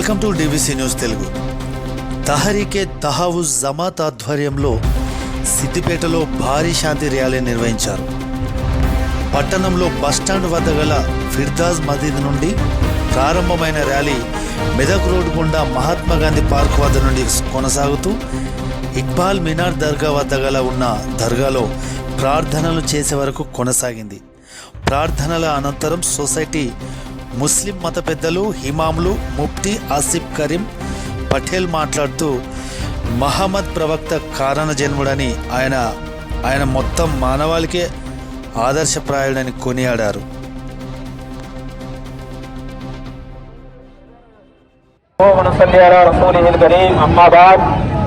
Welcome to DVC news Telugu. Tehrik-e తహావుజ్ జమాత్ ఆధ్వర్యంలో సిద్దిపేటలో భారీ శాంతి ర్యాలీ నిర్వహించారు. పట్టణంలో బస్టాండ్ వద్ద గల ఫిర్దాజ్ మదీద్ నుండి ప్రారంభమైన ర్యాలీ మెదక్ రోడ్ గుండా మహాత్మా గాంధీ పార్క్ వద్ద నుండి కొనసాగుతూ ఇక్బాల్ మినార్ దర్గా వద్ద గల ఉన్న దర్గాలో ప్రార్థనలు చేసే వరకు కొనసాగింది. ప్రార్థనల అనంతరం సొసైటీ ముస్లిం మత పెద్దలు హిమాములు ముఫ్తీ ఆసిఫ్ కరీం పటేల్ మాట్లాడుతూ మహమ్మద్ ప్రవక్త కారణ జన్ముడని ఆయన ఆయన మొత్తం మానవాళికే ఆదర్శప్రాయుడని కొనియాడారు ونصلي على رسوله الكريم أما بعد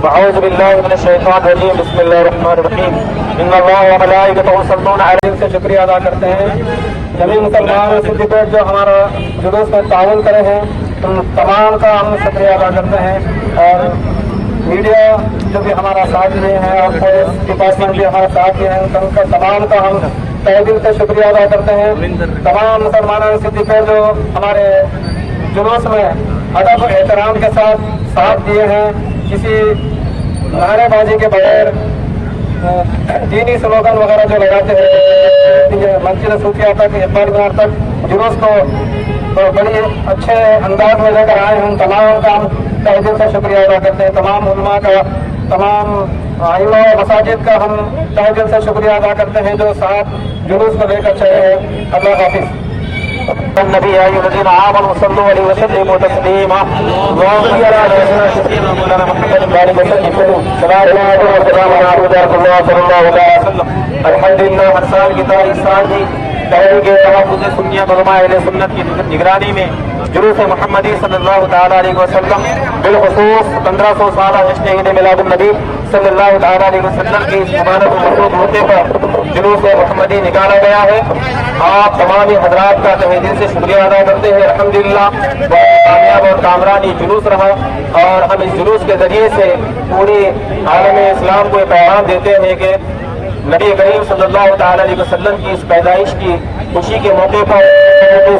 فأعوذ بالله من الشيطان الرجيم. بسم الله الرحمن الرحيم. إن الله وملائكته يصلون على النبي. سے شکریہ ادا کرتے ہیں. جمی مسلمان سندھپیٹ جو ہمارا جلوس میں تعاون کرے ہیں، ان تمام کا ہم شکریہ ادا کرتے ہیں. اور میڈیا جو بھی ہمارا ساتھ دیے ہیں اور پولیس ڈپارٹمنٹ بھی ہمارا ساتھ دیے ہیں ان کا تمام کا ہم تہ دل سے شکریہ ادا کرتے ہیں. تمام مسلمانوں سندھپیٹ جو ہمارے جلوس میں ادب احترام کے ساتھ ساتھ دیے ہیں کسی نعرے بازی کے بغیر دینی سلوگن وغیرہ جو لگاتے ہیں مسجد صوفیہ تک، اقبال مینار تک جلوس کو بڑی اچھے انداز میں لے کر آئے ہیں۔ تمام کا ہم تہ سے شکریہ ادا کرتے ہیں۔ تمام علماء کا، تمام آئمہ و مساجد کا ہم تہ دل سے شکریہ ادا کرتے ہیں جو ساتھ جلوس کو لے کر چلے ہیں۔ اللہ حافظ۔ النبي يا أيها الذين آمنوا صلوا عليه وسلموا تسليما. اللهم صل على سيدنا محمد اله وسلم صلاه الله وسلام على رسول الله صلى الله عليه وسلم الحمد لله ہر سال کی طرح اس تحفظ سنیت علماء اہل سنت کی نگرانی میں جلوس محمدی صلی اللہ تعالیٰ علیہ وسلم بالخصوص پندرہ سو سالہ جشن عید میلاد النبی صلی اللہ تعالیٰ علیہ وسلم کی اس مبارک ہوتے پر جلوس محمدی نکالا گیا ہے۔ آپ تمام حضرات کا تہ دل سے شکریہ ادا کرتے ہیں۔ الحمدللہ، بہت کامیاب اور کامران یہ جلوس رہا اور ہم اس جلوس کے ذریعے سے پوری عالم اسلام کو یہ پیغام دیتے ہیں کہ نبی کریم صلی اللہ تعالیٰ علیہ وسلم کی اس پیدائش کی خوشی کے موقع پر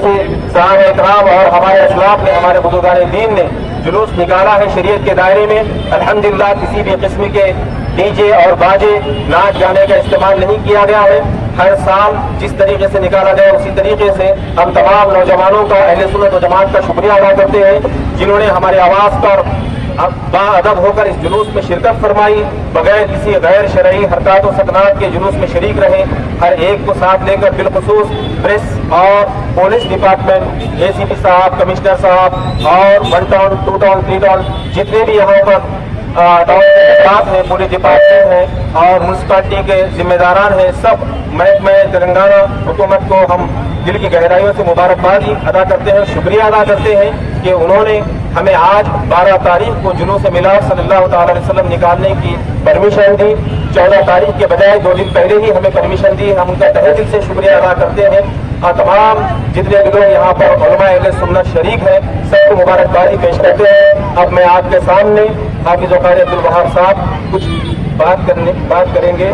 سے صاحب اکرام اور ہمارے اسلاف نے، ہمارے بزرگان دین نے جلوس نکالا ہے شریعت کے دائرے میں۔ الحمدللہ کسی بھی قسم کے ڈی جے اور باجے ناچ گانے کا استعمال نہیں کیا گیا ہے۔ ہر سال جس طریقے سے نکالا گیا، اسی طریقے سے ہم تمام نوجوانوں کا، اہل سنت و جماعت کا شکریہ ادا کرتے ہیں، جنہوں نے ہمارے آواز پر با ادب ہو کر اس جلوس میں شرکت فرمائی، بغیر کسی غیر شرعی حرکات و سکنات کے جلوس میں شریک رہے۔ ہر ایک کو ساتھ لے کر بالخصوص پریس اور پولیس ڈپارٹمنٹ اے سی پی صاحب، کمشنر صاحب اور one town, two town, three town, جتنے بھی یہاں پر ٹاؤن ہیں پولیس ڈپارٹمنٹ ہیں اور میونسپلٹی کے ذمہ داران ہیں سب محکمہ تلنگانہ حکومت کو ہم دل کی گہرائیوں سے مبارکبادی ادا کرتے ہیں، شکریہ ادا کرتے ہیں کہ انہوں نے ہمیں آج بارہ تاریخ کو جنوں سے ملا، صلی اللہ تعالی علیہ وسلم نکالنے کی پرمیشن دی۔ چودہ تاریخ کے بجائے دو دن پہلے ہی ہمیں پرمیشن دی۔ ہم ان کا تہ دل سے شکریہ ادا کرتے ہیں۔ اور تمام جتنے بھی لوگ یہاں پر علماء اہل سنت شریک ہیں، سب کو مبارکبادی پیش کرتے ہیں۔ اب میں آپ کے سامنے حافظ وقار عبد الوہاب صاحب کچھ بات کرنے بات کریں گے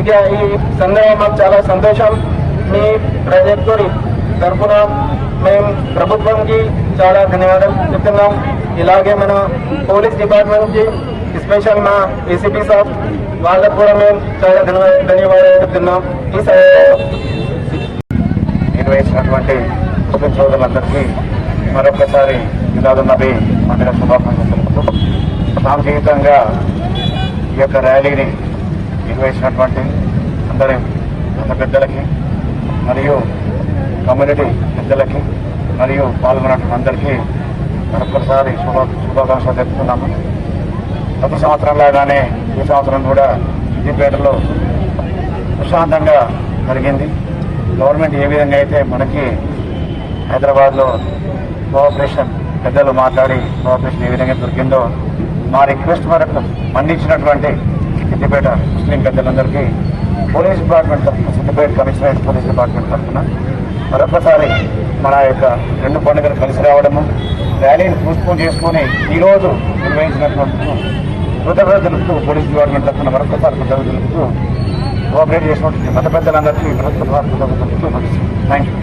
ఇక ఈ సందేహం మాకు చాలా సంతోషం మీ ప్రాజెక్టు తరఫున మేము ప్రభుత్వంకి చాలా ధన్యవాదాలు చెప్తున్నాం ఇలాగే మన పోలీస్ డిపార్ట్మెంట్కి స్పెషల్ మా ఏసీపీ సాబ్ వాళ్ళకు కూడా మేము చాలా ధన్యవాదాలు ధన్యవాదాలు చెప్తున్నాం ఈ నిర్వహించినటువంటి ముస్లిం సోదరులందరికీ మరొకసారి మిలాదు నబీ పండుగ శుభాకాంక్షలు తెలుపుతూ సాంకేతికంగా ఈ యొక్క ర్యాలీని నిర్వహించినటువంటి అందరి మత పెద్దలకి మరియు కమ్యూనిటీ పెద్దలకి మరియు పాల్గొన్నటువంటి అందరికీ మరొకసారి శుభ శుభాకాంక్షలు తెలుపుతున్నాము. ప్రతి సంవత్సరం లాగానే ఈ సంవత్సరం కూడా సిద్దిపేటలో ప్రశాంతంగా జరిగింది. గవర్నమెంట్ ఏ విధంగా అయితే మనకి హైదరాబాద్లో కోఆపరేషన్ పెద్దలు మాట్లాడి కోఆపరేషన్ ఏ విధంగా దొరికిందో మా రిక్వెస్ట్ మేరకు మన్నించినటువంటి సిద్దిపేట ముస్లిం పెద్దలందరికీ పోలీస్ డిపార్ట్మెంట్ తరఫున సిద్దిపేట కమిషనరేట్ పోలీస్ డిపార్ట్మెంట్ తరఫున మరొకసారి మన యొక్క రెండు పండుగలు కలిసి రావడము ర్యాలీని పోస్ట్పోన్ చేసుకొని ఈరోజు నిర్వహించినటువంటి కృతజ్ఞత తెలుపుతూ పోలీస్ డిపార్ట్మెంట్ తరఫున మరొకసారి కృతజ్ఞత తెలుపుతూ కోఆపరేట్ చేసినటువంటి మత పెద్దలందరికీ కృతజ్ఞత తెలుపుతూ థ్యాంక్ యూ